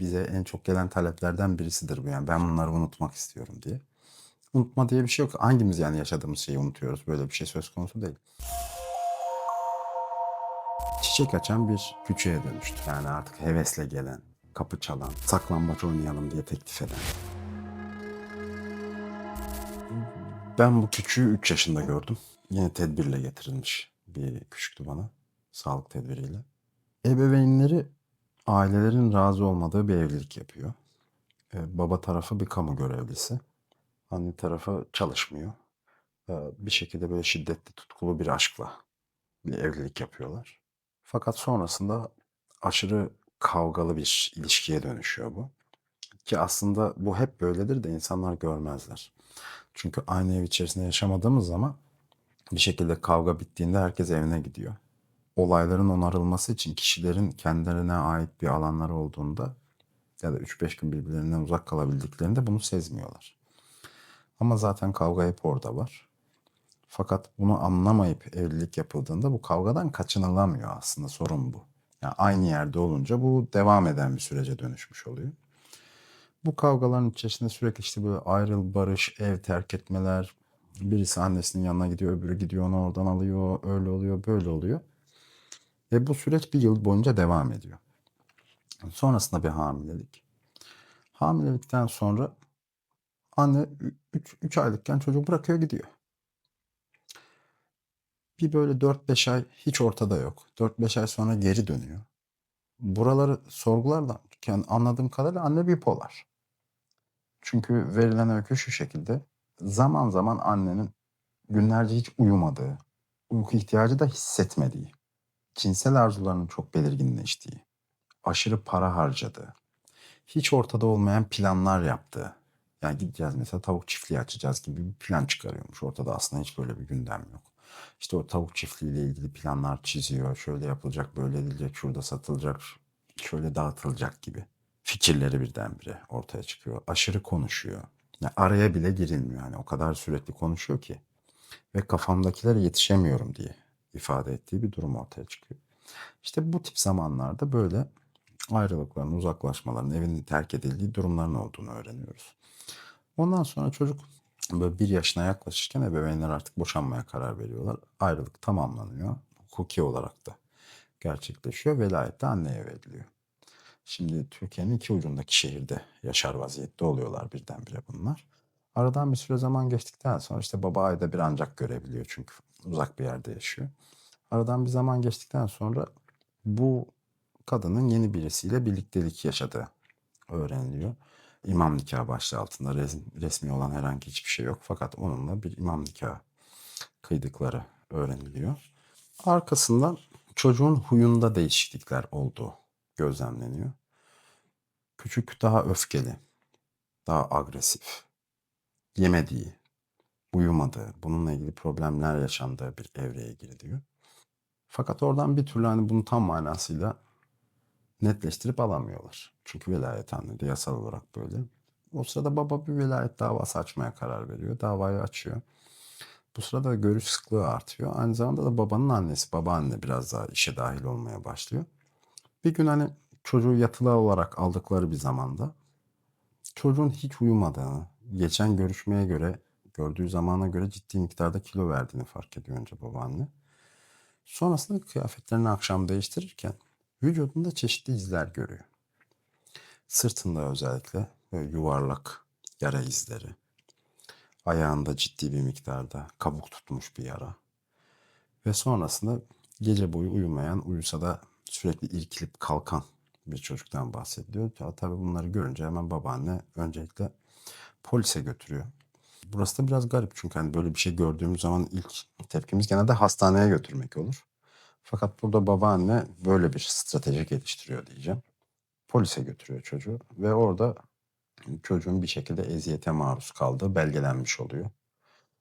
bize en çok gelen taleplerden birisidir bu. Yani ben bunları unutmak istiyorum diye. Unutma diye bir şey yok. Hangimiz yani yaşadığımız şeyi unutuyoruz? Böyle bir şey söz konusu değil. Çiçek açan bir küçüğe dönüştü. Yani artık hevesle gelen, kapı çalan, saklambaç oynayalım diye teklif eden. Ben bu küçüğü 3 yaşında gördüm. Yine tedbirle getirilmiş bir küçüktü bana. Sağlık tedbiriyle. Ebeveynleri ailelerin razı olmadığı bir evlilik yapıyor. Ee, baba tarafı bir kamu görevlisi. Anne tarafı çalışmıyor. Ee, bir şekilde böyle şiddetli tutkulu bir aşkla bir evlilik yapıyorlar. Fakat sonrasında aşırı kavgalı bir ilişkiye dönüşüyor bu. Ki aslında bu hep böyledir de insanlar görmezler. Çünkü aynı ev içerisinde yaşamadığımız zaman bir şekilde kavga bittiğinde herkes evine gidiyor. Olayların onarılması için kişilerin kendilerine ait bir alanları olduğunda ya da 3-5 gün birbirlerinden uzak kalabildiklerinde bunu sezmiyorlar. Ama zaten kavga hep orada var. Fakat bunu anlamayıp evlilik yapıldığında bu kavgadan kaçınılamıyor aslında sorun bu. Yani aynı yerde olunca bu devam eden bir sürece dönüşmüş oluyor. Bu kavgaların içerisinde sürekli işte böyle ayrıl, barış, ev terk etmeler, birisi annesinin yanına gidiyor, öbürü gidiyor onu oradan alıyor, öyle oluyor, böyle oluyor. Ve bu süreç bir yıl boyunca devam ediyor. Sonrasında bir hamilelik. Hamilelikten sonra anne 3 aylıkken çocuğu bırakıyor gidiyor. Bir böyle 4-5 ay hiç ortada yok. 4-5 ay sonra geri dönüyor. Buraları sorgularken anladığım kadarıyla anne bipolar. Çünkü verilen öykü şu şekilde. Zaman zaman annenin günlerce hiç uyumadığı, uyku ihtiyacı da hissetmediği, cinsel arzularının çok belirginleştiği, aşırı para harcadığı, hiç ortada olmayan planlar yaptığı. Yani gideceğiz mesela tavuk çiftliği açacağız gibi bir plan çıkarıyormuş. Ortada aslında hiç böyle bir gündem yok. İşte o tavuk çiftliğiyle ilgili planlar çiziyor. Şöyle yapılacak, böyle edilecek, şurada satılacak, şöyle dağıtılacak gibi. Fikirleri birdenbire ortaya çıkıyor. Aşırı konuşuyor. Yani araya bile girilmiyor. Yani o kadar sürekli konuşuyor ki. Ve kafamdakilere yetişemiyorum diye ifade ettiği bir durum ortaya çıkıyor. İşte bu tip zamanlarda böyle ayrılıkların, uzaklaşmaların, evinin terk edildiği durumların olduğunu öğreniyoruz. Ondan sonra çocuk böyle bir yaşına yaklaşırken ebeveynler artık boşanmaya karar veriyorlar. Ayrılık tamamlanıyor. Hukuki olarak da gerçekleşiyor. Velayet de anneye veriliyor. Şimdi Türkiye'nin iki ucundaki şehirde yaşar vaziyette oluyorlar birdenbire bunlar. Aradan bir süre zaman geçtikten sonra işte baba ayda bir ancak görebiliyor çünkü uzak bir yerde yaşıyor. Aradan bir zaman geçtikten sonra bu kadının yeni birisiyle birliktelik yaşadığı öğreniliyor. İmam nikahı başlığı altında resmi olan herhangi hiçbir şey yok. Fakat onunla bir imam nikahı kıydıkları öğreniliyor. Arkasından çocuğun huyunda değişiklikler olduğu gözlemleniyor. Küçük daha öfkeli, daha agresif, yemediği, uyumadığı, bununla ilgili problemler yaşandığı bir evreye giriliyor. Fakat oradan bir türlü hani bunu tam manasıyla netleştirip alamıyorlar. Çünkü velayet annede yasal olarak böyle. O sırada baba bir velayet davası açmaya karar veriyor. Davayı açıyor. Bu sırada görüş sıklığı artıyor. Aynı zamanda da babanın annesi, babaanne biraz daha işe dahil olmaya başlıyor. Bir gün hani çocuğu yatılı olarak aldıkları bir zamanda çocuğun hiç uyumadığını, geçen görüşmeye göre, gördüğü zamana göre ciddi miktarda kilo verdiğini fark ediyor önce babaanne. Sonrasında kıyafetlerini akşam değiştirirken vücudunda çeşitli izler görüyor. Sırtında özellikle böyle yuvarlak yara izleri. Ayağında ciddi bir miktarda kabuk tutmuş bir yara. Ve sonrasında gece boyu uyumayan, uyusa da sürekli irkilip kalkan bir çocuktan bahsediliyor. Tabii bunları görünce hemen babaanne öncelikle polise götürüyor. Burası da biraz garip çünkü hani böyle bir şey gördüğümüz zaman ilk tepkimiz genelde hastaneye götürmek olur. Fakat burada babaanne böyle bir strateji geliştiriyor diyeceğim. Polise götürüyor çocuğu ve orada çocuğun bir şekilde eziyete maruz kaldığı belgelenmiş oluyor.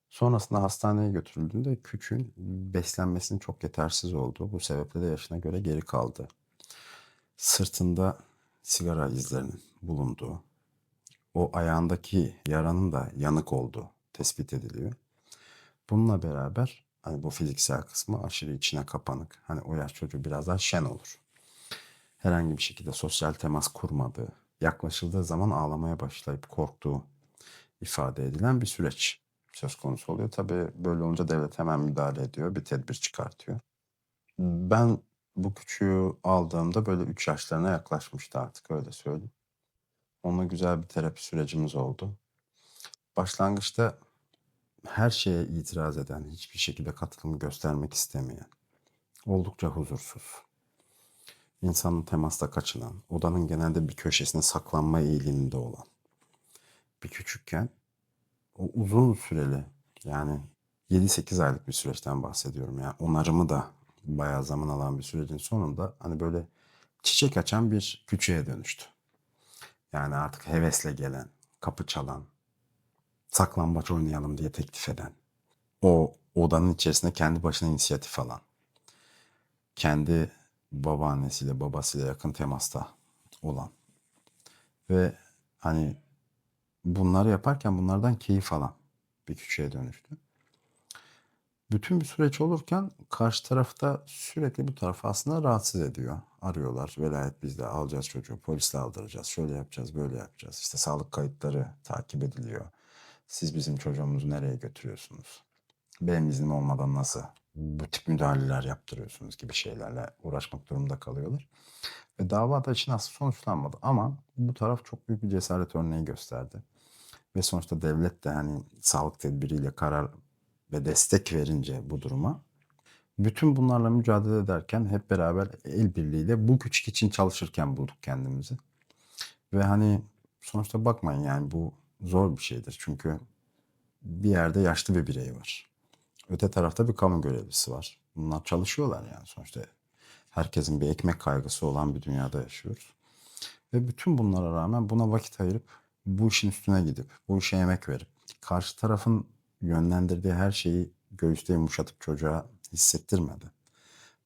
Sonrasında hastaneye götürüldüğünde küçüğün beslenmesinin çok yetersiz olduğu, bu sebeple de yaşına göre geri kaldı. Sırtında sigara izlerinin bulunduğu, o ayağındaki yaranın da yanık olduğu tespit ediliyor. Bununla beraber hani bu fiziksel kısmı aşırı içine kapanık. Hani o yaş çocuğu biraz daha şen olur. Herhangi bir şekilde sosyal temas kurmadığı, yaklaşıldığı zaman ağlamaya başlayıp korktuğu ifade edilen bir süreç söz konusu oluyor. Tabii böyle olunca devlet hemen müdahale ediyor, bir tedbir çıkartıyor. Ben bu küçüğü aldığımda böyle 3 yaşlarına yaklaşmıştı artık öyle söyleyeyim. Onunla güzel bir terapi sürecimiz oldu. Başlangıçta her şeye itiraz eden, hiçbir şekilde katılım göstermek istemeyen, oldukça huzursuz, insanın temasta kaçınan, odanın genelde bir köşesine saklanma eğiliminde olan bir küçükken o uzun süreli yani 7-8 aylık bir süreçten bahsediyorum. Yani onarımı da bayağı zaman alan bir sürecin sonunda hani böyle çiçek açan bir küçüğe dönüştü. Yani artık hevesle gelen, kapı çalan, saklambaç oynayalım diye teklif eden, o odanın içerisinde kendi başına inisiyatif alan, kendi babaannesiyle babasıyla yakın temasta olan ve hani bunları yaparken bunlardan keyif alan bir küçüğe dönüştü. Bütün bir süreç olurken karşı tarafta sürekli bu tarafı aslında rahatsız ediyor. Arıyorlar. Velayet bizde alacağız çocuğu. Polisle aldıracağız. Şöyle yapacağız, böyle yapacağız. İşte sağlık kayıtları takip ediliyor. Siz bizim çocuğumuzu nereye götürüyorsunuz? Benim iznim olmadan nasıl bu tip müdahaleler yaptırıyorsunuz gibi şeylerle uğraşmak durumunda kalıyorlar. Ve dava da için aslında sonuçlanmadı ama bu taraf çok büyük bir cesaret örneği gösterdi. Ve sonuçta devlet de hani sağlık tedbiriyle karar ve destek verince bu duruma bütün bunlarla mücadele ederken hep beraber el birliğiyle bu küçük için çalışırken bulduk kendimizi. Ve hani sonuçta bakmayın yani bu zor bir şeydir. Çünkü bir yerde yaşlı bir birey var. Öte tarafta bir kamu görevlisi var. Bunlar çalışıyorlar yani sonuçta. Herkesin bir ekmek kaygısı olan bir dünyada yaşıyoruz. Ve bütün bunlara rağmen buna vakit ayırıp bu işin üstüne gidip bu işe emek verip karşı tarafın yönlendirdiği her şeyi göğüste yumuşatıp çocuğa hissettirmedi.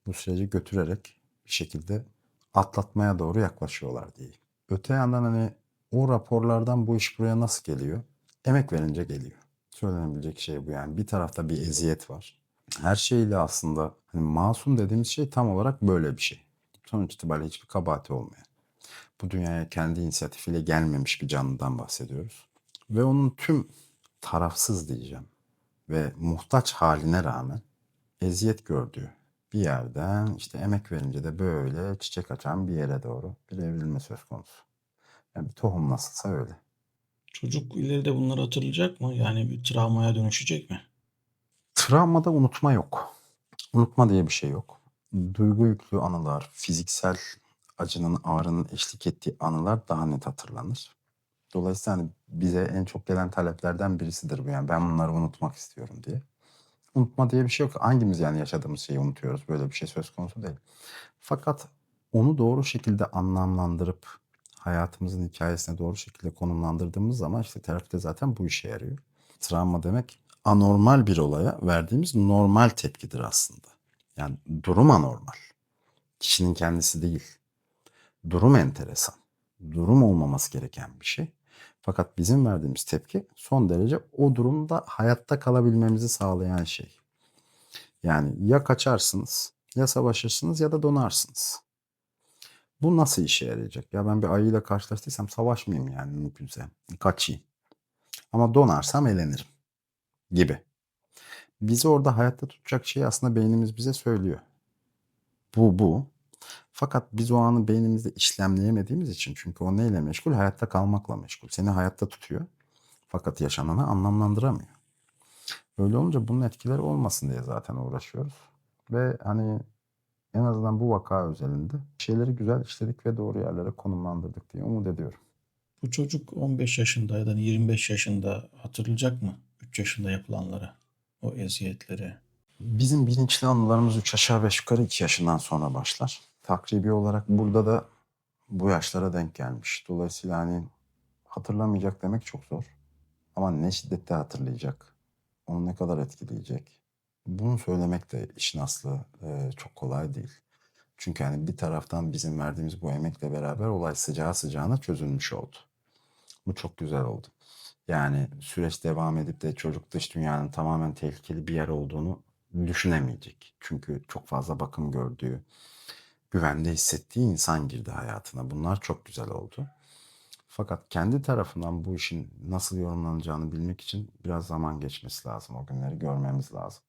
Bu süreci götürerek bir şekilde atlatmaya doğru yaklaşıyorlar diye. Öte yandan hani o raporlardan bu iş buraya nasıl geliyor? Emek verince geliyor. Söylenebilecek şey bu yani. Bir tarafta bir eziyet var. Her şeyle aslında hani masum dediğimiz şey tam olarak böyle bir şey. Sonuç itibariyle hiçbir kabahati olmayan. Bu dünyaya kendi inisiyatifiyle gelmemiş bir canlıdan bahsediyoruz. Ve onun tüm tarafsız diyeceğim ve muhtaç haline rağmen eziyet gördüğü bir yerden işte emek verince de böyle çiçek açan bir yere doğru bir evrilme söz konusu. Yani bir tohum nasılsa öyle. Çocuk ileride bunları hatırlayacak mı? Yani bir travmaya dönüşecek mi? Travmada unutma yok. Unutma diye bir şey yok. Duygu yüklü anılar, fiziksel acının, ağrının eşlik ettiği anılar daha net hatırlanır. Dolayısıyla hani bize en çok gelen taleplerden birisidir bu yani ben bunları unutmak istiyorum diye. Unutma diye bir şey yok. Hangimiz yani yaşadığımız şeyi unutuyoruz? Böyle bir şey söz konusu değil. Fakat onu doğru şekilde anlamlandırıp hayatımızın hikayesine doğru şekilde konumlandırdığımız zaman işte terapide zaten bu işe yarıyor. Travma demek anormal bir olaya verdiğimiz normal tepkidir aslında. Yani durum anormal. Kişinin kendisi değil. Durum enteresan. Durum olmaması gereken bir şey. Fakat bizim verdiğimiz tepki son derece o durumda hayatta kalabilmemizi sağlayan şey. Yani ya kaçarsınız, ya savaşırsınız ya da donarsınız. Bu nasıl işe yarayacak? Ya ben bir ayıyla karşılaştıysam savaşmayayım yani mümkünse. Kaçayım. Ama donarsam eğlenirim gibi. Bizi orada hayatta tutacak şeyi aslında beynimiz bize söylüyor. Bu bu. Fakat biz o anı beynimizde işlemleyemediğimiz için çünkü o neyle meşgul? Hayatta kalmakla meşgul. Seni hayatta tutuyor. Fakat yaşananı anlamlandıramıyor. Öyle olunca bunun etkileri olmasın diye zaten uğraşıyoruz. Ve hani en azından bu vaka özelinde şeyleri güzel işledik ve doğru yerlere konumlandırdık diye umut ediyorum. Bu çocuk 15 yaşında ya da 25 yaşında hatırlayacak mı? 3 yaşında yapılanları, o eziyetleri. Bizim bilinçli anılarımız 3 aşağı 5 yukarı 2 yaşından sonra başlar. Takribi olarak burada da bu yaşlara denk gelmiş. Dolayısıyla hani hatırlamayacak demek çok zor. Ama ne şiddette hatırlayacak, onu ne kadar etkileyecek. Bunu söylemek de işin aslı e, çok kolay değil. Çünkü hani bir taraftan bizim verdiğimiz bu emekle beraber olay sıcağı sıcağına çözülmüş oldu. Bu çok güzel oldu. Yani süreç devam edip de çocuk dış dünyanın tamamen tehlikeli bir yer olduğunu düşünemeyecek. Çünkü çok fazla bakım gördüğü, güvende hissettiği insan girdi hayatına. Bunlar çok güzel oldu. Fakat kendi tarafından bu işin nasıl yorumlanacağını bilmek için biraz zaman geçmesi lazım. O günleri görmemiz lazım.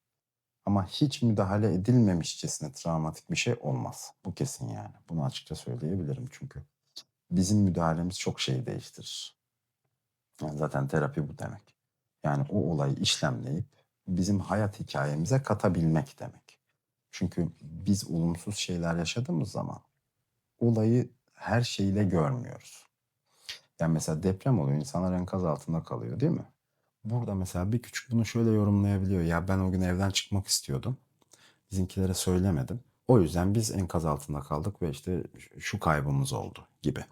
Ama hiç müdahale edilmemişçesine travmatik bir şey olmaz. Bu kesin yani. Bunu açıkça söyleyebilirim çünkü. Bizim müdahalemiz çok şeyi değiştirir. Yani zaten terapi bu demek. Yani o olayı işlemleyip bizim hayat hikayemize katabilmek demek. Çünkü biz olumsuz şeyler yaşadığımız zaman olayı her şeyle görmüyoruz. Yani mesela deprem oluyor, insanlar enkaz altında kalıyor değil mi? Burada mesela bir küçük bunu şöyle yorumlayabiliyor. Ya ben o gün evden çıkmak istiyordum. Bizimkilere söylemedim. O yüzden biz enkaz altında kaldık ve işte şu kaybımız oldu gibi.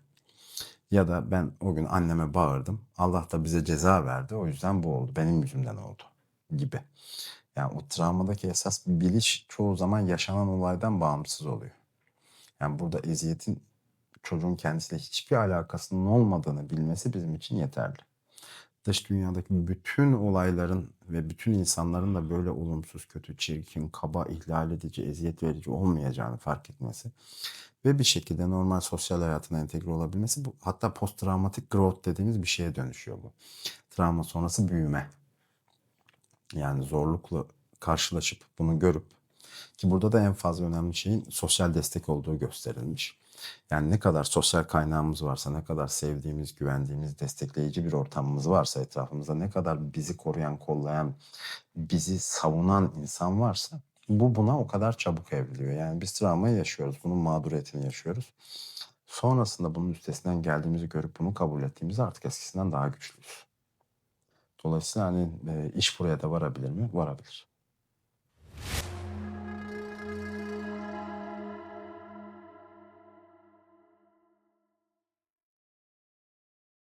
Ya da ben o gün anneme bağırdım. Allah da bize ceza verdi. O yüzden bu oldu. Benim yüzümden oldu gibi. Yani o travmadaki esas biliş çoğu zaman yaşanan olaydan bağımsız oluyor. Yani burada eziyetin çocuğun kendisiyle hiçbir alakasının olmadığını bilmesi bizim için yeterli. Dış dünyadaki bütün olayların ve bütün insanların da böyle olumsuz, kötü, çirkin, kaba, ihlal edici, eziyet verici olmayacağını fark etmesi ve bir şekilde normal sosyal hayatına entegre olabilmesi bu hatta post travmatik growth dediğimiz bir şeye dönüşüyor bu. Travma sonrası büyüme. Yani zorlukla karşılaşıp bunu görüp ki burada da en fazla önemli şeyin sosyal destek olduğu gösterilmiş. Yani ne kadar sosyal kaynağımız varsa, ne kadar sevdiğimiz, güvendiğimiz, destekleyici bir ortamımız varsa etrafımızda, ne kadar bizi koruyan, kollayan, bizi savunan insan varsa bu buna o kadar çabuk evriliyor. Yani biz travmayı yaşıyoruz, bunun mağduriyetini yaşıyoruz. Sonrasında bunun üstesinden geldiğimizi görüp bunu kabul ettiğimizde artık eskisinden daha güçlüyüz. Dolayısıyla hani e, iş buraya da varabilir mi? Varabilir.